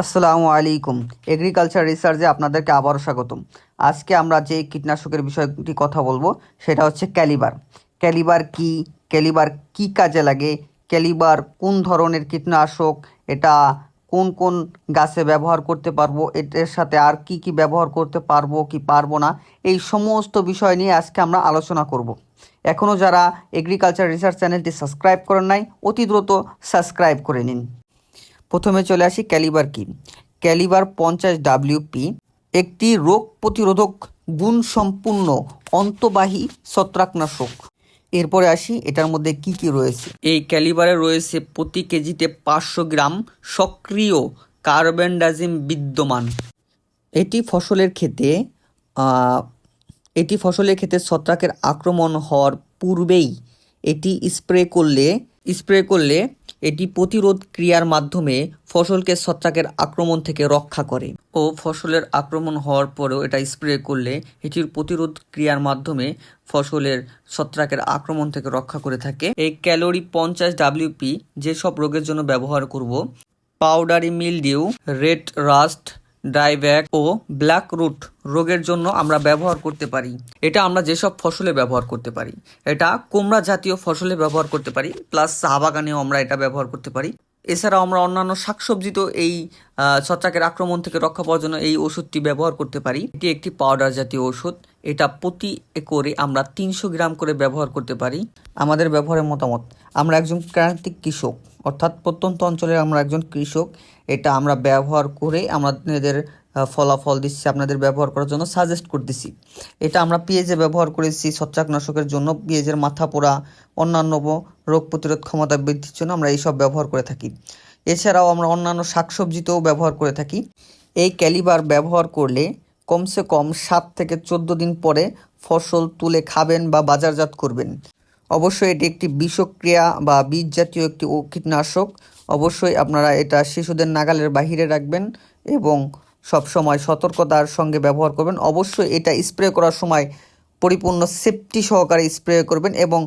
আসসালামু আলাইকুম। এগ্রিকালচার রিসার্চে আপনাদেরকে আবারও স্বাগতম। আজকে আমরা যে কীটনাশকের বিষয়টি কথা বলব, সেটা হচ্ছে ক্যালিবার। ক্যালিবার কি? ক্যালিবার কি কাজে লাগে? ক্যালিবার কোন ধরনের কীটনাশক? এটা কোন কোন গাছে ব্যবহার করতে পারব? এটার সাথে আর কি কি ব্যবহার করতে পারব কি পারব না? এই সমস্ত বিষয় নিয়ে আজকে আমরা আলোচনা করব। এখনও যারা এগ্রিকালচার রিসার্চ চ্যানেলটি সাবস্ক্রাইব করেন নাই, অতি দ্রুত সাবস্ক্রাইব করে নিন। প্রথমে চলে আসি ক্যালিবার কি? ক্যালিবার পঞ্চাশ ডাব্লিউপি একটি রোগ প্রতিরোধক গুণসম্পন্ন অন্তবাহী ছত্রাকনাশক। এরপরে আসি, এটার মধ্যে কি কি রয়েছে? এই ক্যালিবারে রয়েছে প্রতি কেজিতে পাঁচশো গ্রাম সক্রিয় কার্বেন্ডাজিম বিদ্যমান। এটি ফসলের ক্ষেতে এটি ফসলের ক্ষেতে ছত্রাকের আক্রমণ হওয়ার পূর্বেই এটি স্প্রে করলে স্প্রে করলে এটি প্রতিরোধ ক্রিয়ার মাধ্যমে ফসলকে ছত্রাকের আক্রমণ থেকে রক্ষা করে। ও ফসলের আক্রমণ হওয়ার পরেও এটা স্প্রে করলে এটির প্রতিরোধ ক্রিয়ার মাধ্যমে ফসলের ছত্রাকের আক্রমণ থেকে রক্ষা করে থাকে। এই ক্যালোরি পঞ্চাশ ডাব্লিউপি যেসব রোগের জন্য ব্যবহার করব, powdery mildew red rust dieback ও ব্ল্যাক রুট রোগের জন্য আমরা ব্যবহার করতে পারি। এটা আমরা যেসব ফসলে ব্যবহার করতে পারি। এটা কুমড়া জাতীয় ফসলে ব্যবহার করতে পারি প্লাস চা বাগানেও আমরা এটা ব্যবহার করতে পারি। এছাড়াও আমরা অন্যান্য শাকসবজিতেও এই ছত্রাকের আক্রমণ থেকে রক্ষা পাওয়ার জন্য এই ওষুধটি ব্যবহার করতে পারি। এটি একটি পাউডার জাতীয় ওষুধ। এটা প্রতি একরে আমরা তিনশো গ্রাম করে ব্যবহার করতে পারি। আমাদের ব্যবহারের মতামত, আমরা একজন ক্রান্তিক কৃষক। অর্থাৎ প্রত্যন্ত অঞ্চলের আমরা একজন কৃষক, এটা আমরা ব্যবহার করে আমাদের ফলাফল দিচ্ছি, আপনাদের ব্যবহার করার জন্য সাজেস্ট করতেছি। এটা আমরা পেঁয়াজে ব্যবহার করেছি, ছত্রাকনাশকের জন্য, পেঁয়াজের মাথা পোড়া, অন্যান্য রোগ প্রতিরোধ ক্ষমতা বৃদ্ধির জন্য আমরা এইসব ব্যবহার করে থাকি। এছাড়াও আমরা অন্যান্য শাকসবজিতেও ব্যবহার করে থাকি। এই ক্যালিবার ব্যবহার করলে কমসে কম সাত থেকে চোদ্দ দিন পরে ফসল তুলে খাবেন বা বাজারজাত করবেন। অবশ্যই এটি একটি বিষক্রিয়া বা বীজ জাতীয় একটি কীটনাশক। অবশ্যই আপনারা এটা শিশুদের নাগালের বাহিরে রাখবেন এবং সব সময় সতর্কতার সঙ্গে ব্যবহার করবেন। অবশ্যই এটা স্প্রে করার সময় পরিপূর্ণ সেফটি সহকারে স্প্রে করবেন এবং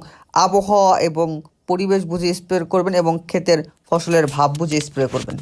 আবহাওয়া এবং পরিবেশ বুঝে স্প্রে করবেন এবং ক্ষেতের ফসলের ভাব বুঝে স্প্রে করবেন।